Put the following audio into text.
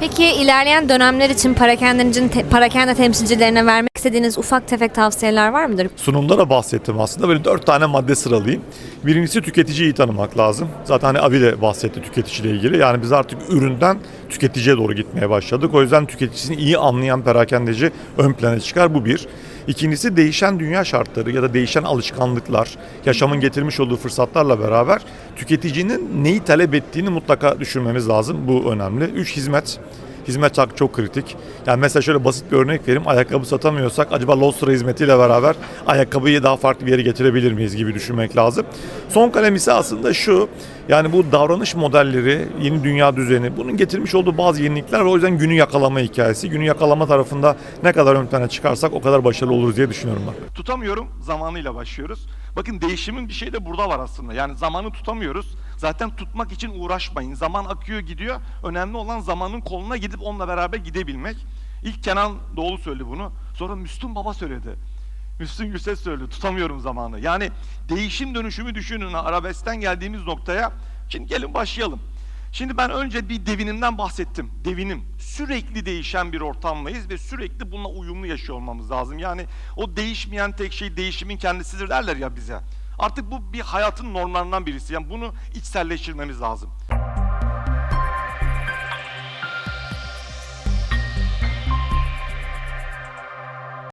Peki ilerleyen dönemler için parakendecinin te- parakende temsilcilerine vermek istediğiniz ufak tefek tavsiyeler var mıdır? Sunumda da bahsettim aslında. Böyle dört tane madde sıralayayım. Birincisi tüketiciyi iyi tanımak lazım. Zaten hani Avi de bahsetti tüketiciyle ilgili. Yani biz artık üründen tüketiciye doğru gitmeye başladık. O yüzden tüketicisini iyi anlayan perakendeci ön plana çıkar. Bu bir. İkincisi değişen dünya şartları ya da değişen alışkanlıklar, yaşamın getirmiş olduğu fırsatlarla beraber tüketicinin neyi talep ettiğini mutlaka düşünmemiz lazım. Bu önemli. Üç hizmet. Hizmet çok, çok kritik. Yani mesela şöyle basit bir örnek vereyim. Ayakkabı satamıyorsak acaba Lostra hizmetiyle beraber ayakkabıyı daha farklı bir yere getirebilir miyiz gibi düşünmek lazım. Son kalem ise aslında şu. Yani bu davranış modelleri, yeni dünya düzeni bunun getirmiş olduğu bazı yenilikler ve o yüzden günü yakalama hikayesi. Günü yakalama tarafında ne kadar ön plana çıkarsak o kadar başarılı oluruz diye düşünüyorum ben. Tutamıyorum zamanıyla başlıyoruz. Bakın değişimin bir şey de burada var aslında. Yani zamanı tutamıyoruz. Zaten tutmak için uğraşmayın. Zaman akıyor gidiyor. Önemli olan zamanın koluna gidip onunla beraber gidebilmek. İlk Kenan Doğulu söyledi bunu. Sonra Müslüm Baba söyledi. Müslüm Gürses söyledi. Tutamıyorum zamanı. Yani değişim dönüşümü düşünün. Arabeskten geldiğimiz noktaya. Şimdi gelin başlayalım. Şimdi ben önce bir devinimden bahsettim. Devinim. Sürekli değişen bir ortamdayız ve sürekli bununla uyumlu yaşıyor olmamız lazım. Yani o değişmeyen tek şey değişimin kendisidir derler ya bize. Artık bu bir hayatın normlarından birisi. Yani bunu içselleştirmemiz lazım.